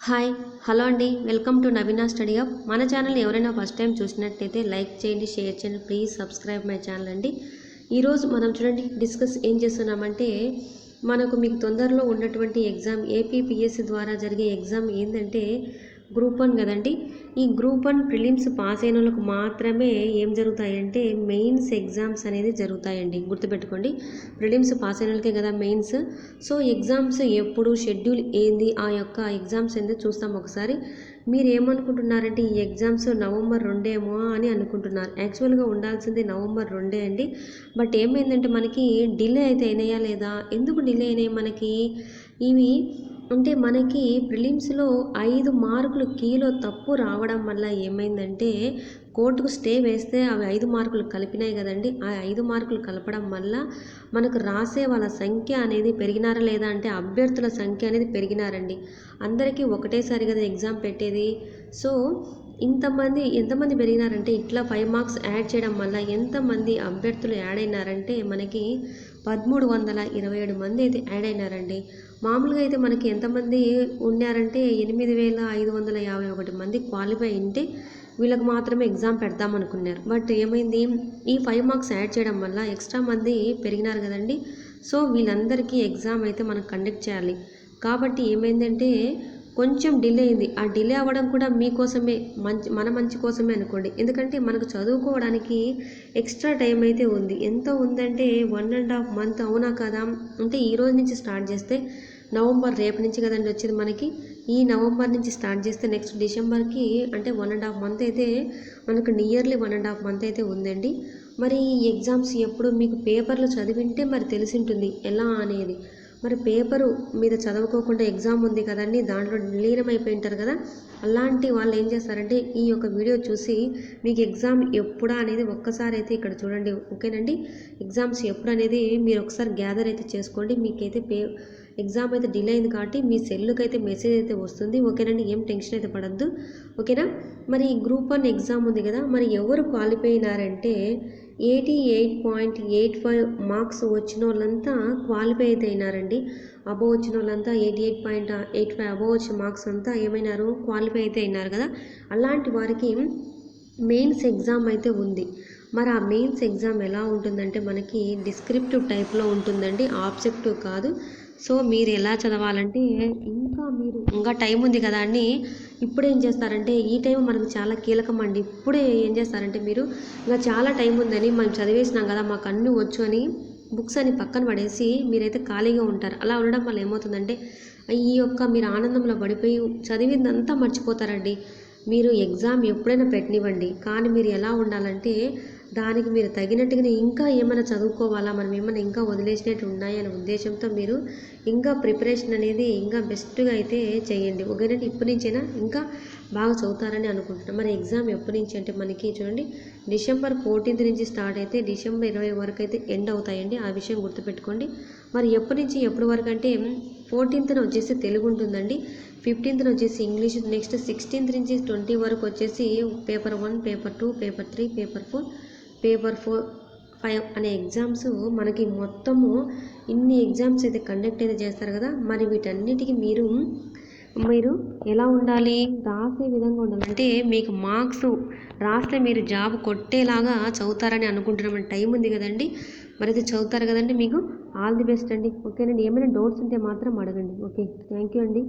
Hi hello అండి. Welcome to Naveena study up మన ఛానల్ని ఎవరైనా ఫస్ట్ టైం చూసినట్టయితే లైక్ చేయండి షేర్ చేయండి ప్లీజ్ సబ్స్క్రైబ్ మై ఛానల్ అండి. ఈరోజు మనం చూడండి డిస్కస్ ఏం చేస్తున్నామంటే మనకు మీకు తొందరలో ఉన్నటువంటి ఎగ్జామ్ ఏపీపీఎస్సీ ద్వారా జరిగే ఎగ్జామ్ ఏంటంటే గ్రూప్ వన్ కదండి. ఈ గ్రూప్ వన్ ప్రిలిమ్స్ పాస్ అయిన వాళ్ళకు మాత్రమే ఏం జరుగుతాయంటే మెయిన్స్ ఎగ్జామ్స్ అనేది జరుగుతాయండి. గుర్తుపెట్టుకోండి. ప్రిలిమ్స్ పాస్ అయిన వాళ్ళకే కదా మెయిన్స్. సో ఎగ్జామ్స్ ఎప్పుడు షెడ్యూల్ ఏంది? ఆ యొక్క ఎగ్జామ్స్ ఏంది చూస్తాం ఒకసారి. మీరు ఏమనుకుంటున్నారంటే ఈ ఎగ్జామ్స్ నవంబర్ రెండేమో అని అనుకుంటున్నారు. యాక్చువల్గా ఉండాల్సింది నవంబర్ రెండే అండి. బట్ ఏమైందంటే మనకి డిలే అయితే అయినాయా లేదా? ఎందుకు డిలే అయినాయి మనకి? ఇవి అంటే మనకి ప్రిలిమ్స్లో ఐదు మార్కులు కీలో తప్పు రావడం వల్ల ఏమైందంటే కోర్టుకు స్టే వేస్తే అవి ఐదు మార్కులు కలిపినాయి కదండి. ఆ ఐదు మార్కులు కలపడం వల్ల మనకు రాసే వాళ్ళ సంఖ్య అనేది పెరిగినారా లేదా అంటే అభ్యర్థుల సంఖ్య అనేది పెరిగినారండి. అందరికీ ఒకటేసారి కదా ఎగ్జామ్ పెట్టేది. సో ఇంతమంది ఎంతమంది పెరిగినారంటే ఇట్లా ఫైవ్ మార్క్స్ యాడ్ చేయడం వల్ల ఎంతమంది అభ్యర్థులు యాడ్ అయినారంటే మనకి పదమూడు వందల ఇరవై ఏడు మంది అయితే యాడ్ అయినారండి. మామూలుగా అయితే మనకి ఎంతమంది ఉన్నారంటే ఎనిమిది వేల ఐదు వందల యాభై ఒకటి మంది క్వాలిఫై ఉంటే వీళ్ళకి మాత్రమే ఎగ్జామ్ పెడదామనుకున్నారు బట్ ఏమైంది? ఈ ఫైవ్ మార్క్స్ యాడ్ చేయడం వల్ల ఎక్స్ట్రా మంది పెరిగినారు కదండి. సో వీళ్ళందరికీ ఎగ్జామ్ అయితే మనం కండక్ట్ చేయాలి. కాబట్టి ఏమైందంటే కొంచెం డిలే అయింది. ఆ డిలే అవ్వడం కూడా మీకోసమే మంచి మన మంచి కోసమే అనుకోండి. ఎందుకంటే మనకు చదువుకోవడానికి ఎక్స్ట్రా టైం అయితే ఉంది. ఎంత ఉందంటే వన్ అండ్ హాఫ్ మంత్ అవునా కదా? అంటే ఈ రోజు నుంచి స్టార్ట్ చేస్తే నవంబర్ రేపు నుంచి కదండి వచ్చేది మనకి. ఈ నవంబర్ నుంచి స్టార్ట్ చేస్తే నెక్స్ట్ డిసెంబర్కి అంటే వన్ అండ్ హాఫ్ మంత్ అయితే మనకు nearly one and half month అయితే ఉందండి. మరి ఈ ఎగ్జామ్స్ ఎప్పుడు మీకు పేపర్లు చదివింటే మరి తెలిసి ఉంటుంది ఎలా అనేది. మరి పేపరు మీద చదువుకోకుండా ఎగ్జామ్ ఉంది కదండి దాంట్లో లీనమైపోయి ఉంటారు కదా అలాంటి వాళ్ళు ఏం చేస్తారంటే ఈ యొక్క వీడియో చూసి మీకు ఎగ్జామ్ ఎప్పుడా అనేది ఒక్కసారి అయితే ఇక్కడ చూడండి ఓకేనండి? ఎగ్జామ్స్ ఎప్పుడు అనేది మీరు ఒకసారి గ్యాదర్ అయితే చేసుకోండి మీకైతే పే ఎగ్జామ్ అయితే డిలే అయింది కాబట్టి మీ సెల్లుకి అయితే మెసేజ్ అయితే వస్తుంది ఓకేనండి? ఏం టెన్షన్ అయితే పడద్దు ఓకేనా? మరి గ్రూప్ వన్ ఎగ్జామ్ ఉంది కదా మరి ఎవరు qualify అయినారంటే eighty eight point eight five marks వచ్చిన వాళ్ళంతా క్వాలిఫై అయితే అయినారండి అబోవ్ వచ్చిన వాళ్ళంతా eighty eight point eight five above వచ్చిన మార్క్స్ అంతా ఏమైనారు? క్వాలిఫై అయితే అయినారు కదా. అలాంటి వారికి మెయిన్స్ ఎగ్జామ్ అయితే ఉంది. మరి ఆ మెయిన్స్ ఎగ్జామ్ ఎలా ఉంటుందంటే మనకి డిస్క్రిప్టివ్ టైప్లో ఉంటుందండి. ఆబ్జెక్టివ్ కాదు. సో మీరు ఎలా చదవాలంటే ఇంకా మీరు ఇంకా టైం ఉంది కదా అని ఇప్పుడు ఏం చేస్తారంటే ఈ టైం మనకు చాలా కీలకం అండి. ఇప్పుడే ఏం చేస్తారంటే మీరు ఇంకా చాలా టైం ఉందని మనం చదివేసినాం కదా మాకు అన్నీ వచ్చు అని బుక్స్ అని పక్కన పడేసి మీరైతే ఖాళీగా ఉంటారు. అలా ఉండడం వల్ల ఏమవుతుందంటే ఈ యొక్క మీరు ఆనందంలో పడిపోయి చదివిందంతా మర్చిపోతారండి. మీరు ఎగ్జామ్ ఎప్పుడైనా పెట్టనివ్వండి. కానీ మీరు ఎలా ఉండాలంటే దానికి మీరు తగినట్టుగానే ఇంకా ఏమైనా చదువుకోవాలా? మనం ఏమైనా ఇంకా వదిలేసినట్టు ఉన్నాయనే ఉద్దేశంతో మీరు ఇంకా ప్రిపరేషన్ అనేది ఇంకా బెస్ట్గా అయితే చేయండి. ఒకవేళ ఇప్పటి నుంచైనా ఇంకా బాగా చదువుతారని అనుకుంటున్నాం. మరి ఎగ్జామ్ ఎప్పటి నుంచి అంటే మనకి చూడండి డిసెంబర్ ఫోర్టీన్త్ నుంచి స్టార్ట్ అయితే డిసెంబర్ ఇరవై వరకు అయితే ఎండ్ అవుతాయండి. ఆ విషయం గుర్తుపెట్టుకోండి. మరి ఎప్పటి నుంచి ఎప్పటి వరకు అంటే ఫోర్టీన్త్న వచ్చేసి తెలుగు ఉంటుందండి. ఫిఫ్టీన్త్న వచ్చేసి ఇంగ్లీష్ నెక్స్ట్ సిక్స్టీన్త్ నుంచి ట్వంటీ వరకు వచ్చేసి paper one paper two paper three paper four paper four five అనే ఎగ్జామ్స్ మనకి మొత్తము ఇన్ని ఎగ్జామ్స్ అయితే కండక్ట్ అయితే చేస్తారు కదా. మరి వీటన్నిటికీ మీరు మీరు ఎలా ఉండాలి? రాసే విధంగా ఉండాలి. అంటే మీకు మార్క్స్ రాస్తే మీరు జాబ్ కొట్టేలాగా చదువుతారని అనుకుంటున్నామని టైం ఉంది కదండి. మరి అయితే చదువుతారు కదండి మీకు. ఆల్ ది బెస్ట్ అండి. ఓకేనండి ఏమైనా డౌట్స్ ఉంటే మాత్రం అడగండి. ఓకే. థ్యాంక్ యూ అండి.